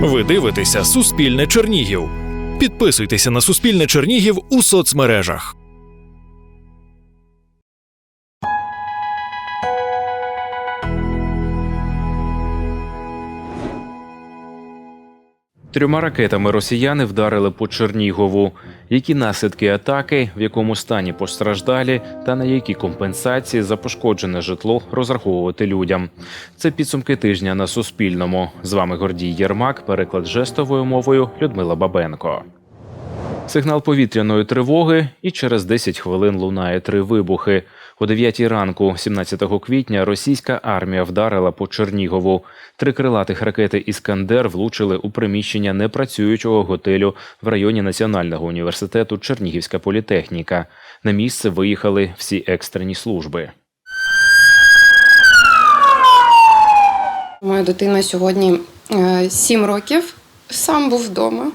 Ви дивитеся Суспільне Чернігів. Підписуйтеся на Суспільне Чернігів у соцмережах. Трьома ракетами росіяни вдарили по Чернігову. Які наслідки атаки, в якому стані постраждалі, та на які компенсації за пошкоджене житло розраховувати людям? Це підсумки тижня на Суспільному. З вами Гордій Єрмак, переклад жестовою мовою Людмила Бабенко. Сигнал повітряної тривоги, і через 10 хвилин лунає три вибухи. О 9 ранку, 17 квітня, російська армія вдарила по Чернігову. Три крилатих ракети Іскандер влучили у приміщення непрацюючого готелю в районі Національного університету Чернігівська політехніка. На місце виїхали всі екстрені служби. Моя дитина сьогодні е, 7 років. Сам був вдома.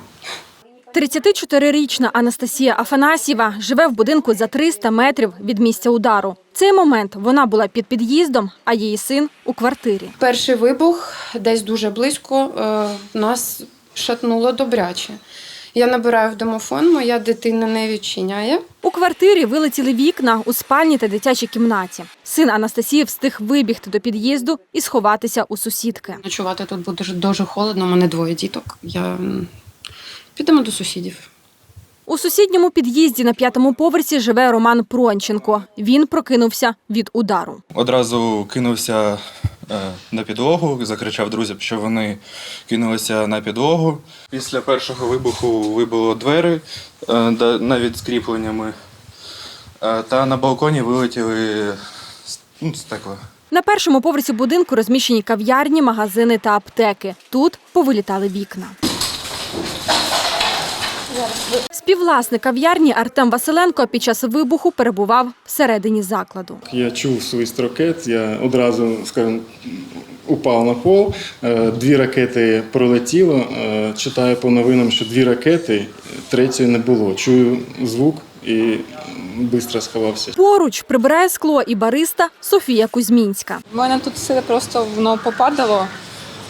34-річна Анастасія Афанасьєва живе в будинку за 300 метрів від місця удару. Цей момент вона була під під'їздом, а її син у квартирі. Перший вибух десь дуже близько е, нас шатнуло добряче. Я набираю в домофон, моя дитина не відчиняє. У квартирі вилетіли вікна у спальні та дитячій кімнаті. Син Анастасії встиг вибігти до під'їзду і сховатися у сусідки. Ночувати тут буде дуже, дуже холодно, у мене двоє діток. Я... Підемо до сусідів. У сусідньому під'їзді на п'ятому поверсі живе Роман Пронченко. Він прокинувся від удару. Одразу кинувся е, на підлогу, закричав друзям, що вони кинулися на підлогу. Після першого вибуху вибило двері е, навіть з кріпленнями. Е, Та на балконі вилетіли ну, стекла. На першому поверсі будинку розміщені кав'ярні, магазини та аптеки. Тут повилітали вікна. Співвласник кав'ярні Артем Василенко під час вибуху перебував всередині закладу. Я чув свист ракет, я одразу, скажімо, упав на пол. Е, Дві ракети пролетіло. Е, Читаю по новинам, що дві ракети, третьої не було. Чую звук і швидко сховався. Поруч прибирає скло і бариста Софія Кузьмінська. У мене тут все просто воно попадало.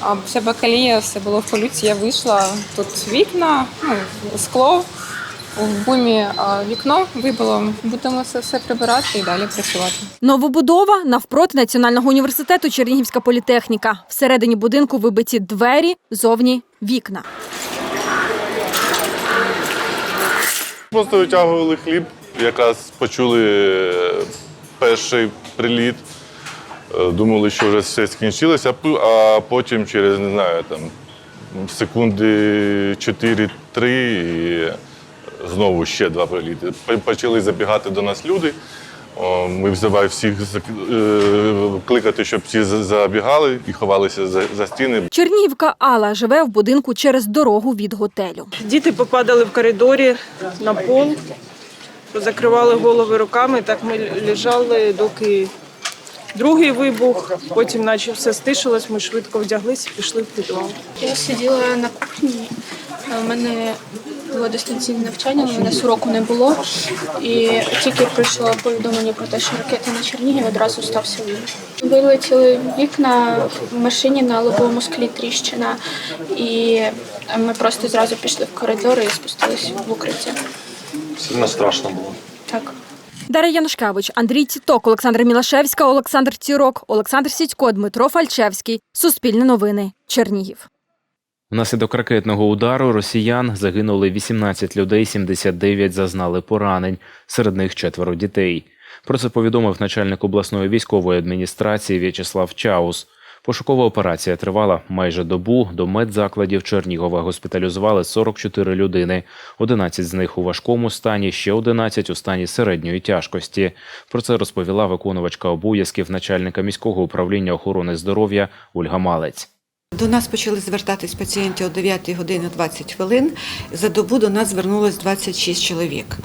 А вся бакалія, все було в полюці. Я вийшла. Тут вікна, ну, скло. В бумі а, вікно вибило. Будемо це все прибирати і далі працювати. Новобудова навпроти Національного університету Чернігівська політехніка. Всередині будинку вибиті двері, зовні вікна. Просто витягували хліб, якраз почули е, перший приліт. Е, Думали, що вже все скінчилося, а а потім через, не знаю, там секунди 4-3 і знову ще два приліти. Почали забігати до нас люди. О, Ми взиваємо всіх е, кликати, щоб всі забігали і ховалися за, за стіни. Чернігівка Алла живе в будинку через дорогу від готелю. Діти попадали в коридорі на пол, закривали голови руками. Так ми лежали, доки другий вибух, потім наче все стишилось, ми швидко вдяглися і пішли в підвал. Я сиділа на кухні. У мене було дистанційне навчання, у мене уроку не було. І тільки прийшло повідомлення про те, що ракета на Чернігів одразу стався вибух. Вилетіли вікна в машині на лобовому склі тріщина, і ми просто зразу пішли в коридор і спустилися в укриття. Сильно страшно було. Так. Дар'я Янушкевич, Андрій Тіток, Олександр Мілашевська, Олександр Цірок, Олександр Сідько, Дмитро Фальчевський. Суспільне новини. Чернігів. Внаслідок ракетного удару росіян загинули 18 людей, 79 зазнали поранень, серед них четверо дітей. Про це повідомив начальник обласної військової адміністрації В'ячеслав Чаус. Пошукова операція тривала майже добу. До медзакладів Чернігова госпіталізували 44 людини. 11 з них у важкому стані, ще 11 у стані середньої тяжкості. Про це розповіла виконувачка обов'язків начальника міського управління охорони здоров'я Ольга Малець. До нас почали звертатись пацієнти о 9 годині 20 хвилин. За добу до нас звернулось 26 чоловік.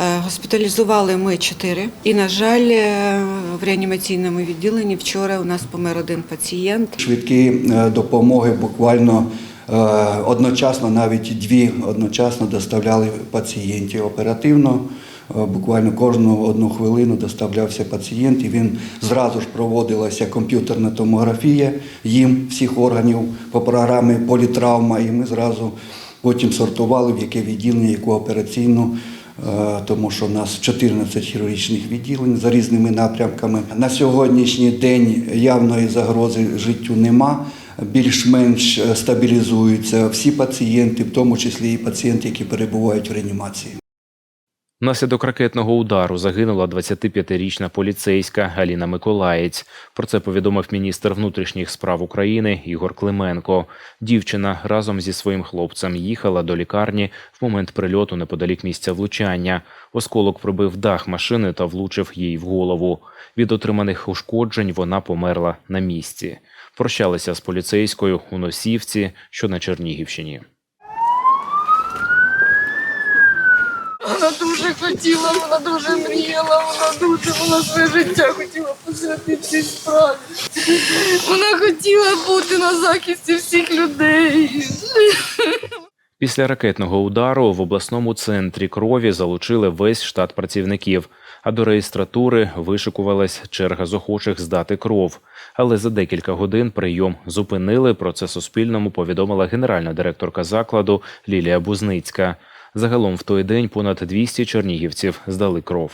Е, Госпіталізували ми 4. І, на жаль, е, в реанімаційному відділенні вчора у нас помер один пацієнт. Швидкі е, допомоги буквально одночасно, навіть дві одночасно доставляли пацієнтів оперативно. Буквально кожну одну хвилину доставлявся пацієнт, і він зразу ж проводилася комп'ютерна томографія їм всіх органів по програмі політравма, і ми зразу потім сортували, в яке відділення, яку операційну. е, Тому що в нас 14 хірургічних відділень за різними напрямками. На сьогоднішній день явної загрози життю нема. Більш-менш е, стабілізуються всі пацієнти, в тому числі і пацієнти, які перебувають в реанімації. Внаслідок ракетного удару загинула 25-річна поліцейська Галіна Миколаєць. Про це повідомив міністр внутрішніх справ України Ігор Клименко. Дівчина разом зі своїм хлопцем їхала до лікарні в момент прильоту неподалік місця влучання. Осколок пробив дах машини та влучив їй в голову. Від отриманих ушкоджень вона померла на місці. Прощалися з поліцейською у Носівці, що на Чернігівщині. Дуже хотіла, вона дуже мріяла, вона дуже вона своє життя хотіла посвятити цій справі. Вона хотіла бути на захисті всіх людей. Після ракетного удару в обласному центрі крові залучили весь штат працівників, а до реєстратури вишикувалась черга з охочих здати кров. Але за декілька годин прийом зупинили. Про це Суспільному повідомила генеральна директорка закладу Лілія Бузницька. Загалом в той день понад 200 чернігівців здали кров.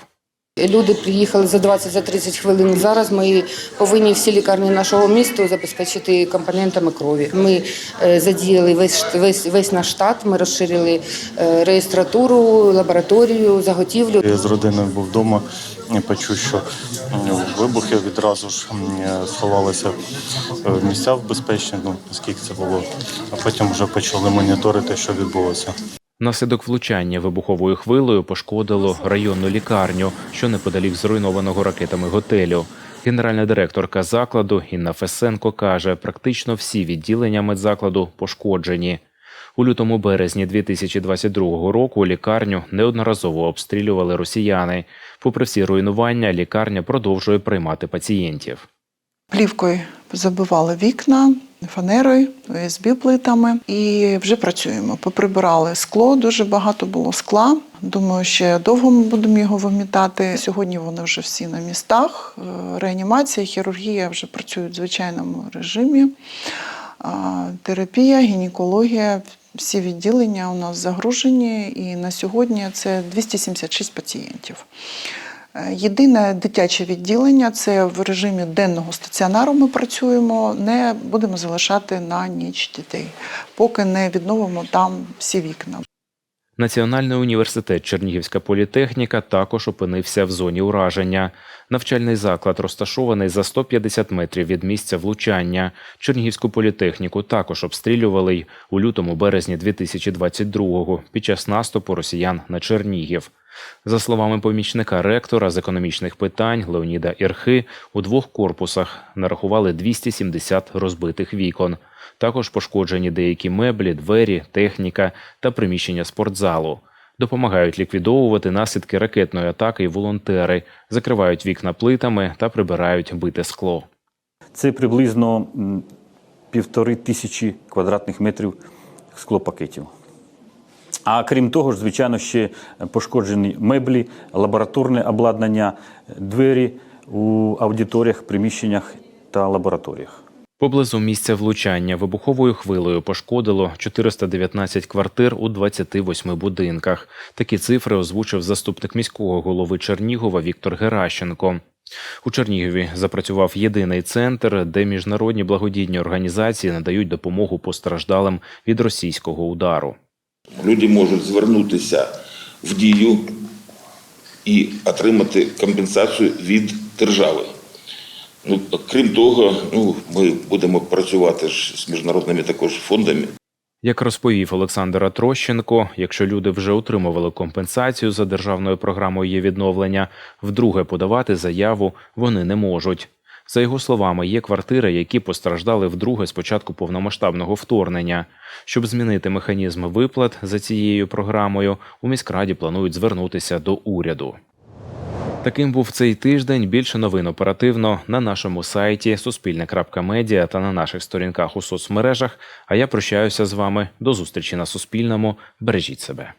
Люди приїхали за 20-30 хвилин. Зараз ми повинні всі лікарні нашого міста забезпечити компонентами крові. Ми е, задіяли весь, весь, весь наш штат, ми розширили е, реєстратуру, лабораторію, заготівлю. Я з родиною був вдома, почув, що вибухи відразу ж сховалися в місця в безпечні, ну наскільки це було. А потім вже почали моніторити, що відбулося. Внаслідок влучання вибуховою хвилею пошкодило районну лікарню, що неподалік зруйнованого ракетами готелю. Генеральна директорка закладу Інна Фесенко каже, практично всі відділення медзакладу пошкоджені. У лютому березні 2022 року лікарню неодноразово обстрілювали росіяни. Попри всі руйнування, лікарня продовжує приймати пацієнтів. Плівкою забивали вікна, фанерою, ОСБ плитами і вже працюємо. Поприбирали скло, дуже багато було скла. Думаю, ще довго ми будемо його вимітати. Сьогодні вони вже всі на містах. Е, Реанімація, хірургія вже працюють в звичайному режимі. Терапія, гінекологія, всі відділення у нас загружені, і на сьогодні це 276 пацієнтів. Е, Єдине дитяче відділення це в режимі денного стаціонару ми працюємо, не будемо залишати на ніч дітей, поки не відновимо там всі вікна. Національний університет Чернігівська політехніка також опинився в зоні ураження. Навчальний заклад розташований за 150 метрів від місця влучання. Чернігівську політехніку також обстрілювали й у лютому березні 2022-го під час наступу росіян на Чернігів. За словами помічника ректора з економічних питань Леоніда Ірхи, у двох корпусах нарахували 270 розбитих вікон. Також пошкоджені деякі меблі, двері, техніка та приміщення спортзалу. Допомагають ліквідовувати наслідки ракетної атаки й волонтери, закривають вікна плитами та прибирають бите скло. Це приблизно півтори тисячі квадратних метрів склопакетів. А крім того ж, звичайно, ще пошкоджені меблі, лабораторне обладнання, двері у аудиторіях, приміщеннях та лабораторіях. Поблизу місця влучання вибуховою хвилею пошкодило 419 квартир у 28 будинках. Такі цифри озвучив заступник міського голови Чернігова Віктор Геращенко. У Чернігові запрацював єдиний центр, де міжнародні благодійні організації надають допомогу постраждалим від російського удару. Люди можуть звернутися в дію і отримати компенсацію від держави. Ну, крім того, ну, ми будемо працювати ж з міжнародними також фондами. Як розповів Олександр Атрощенко, якщо люди вже отримували компенсацію за державною програмою є відновлення, вдруге подавати заяву вони не можуть. За його словами, є квартири, які постраждали вдруге з початку повномасштабного вторгнення. Щоб змінити механізм виплат за цією програмою, у міськраді планують звернутися до уряду. Таким був цей тиждень. Більше новин оперативно на нашому сайті Суспільне.Медіа та на наших сторінках у соцмережах. А я прощаюся з вами до зустрічі на Суспільному. Бережіть себе.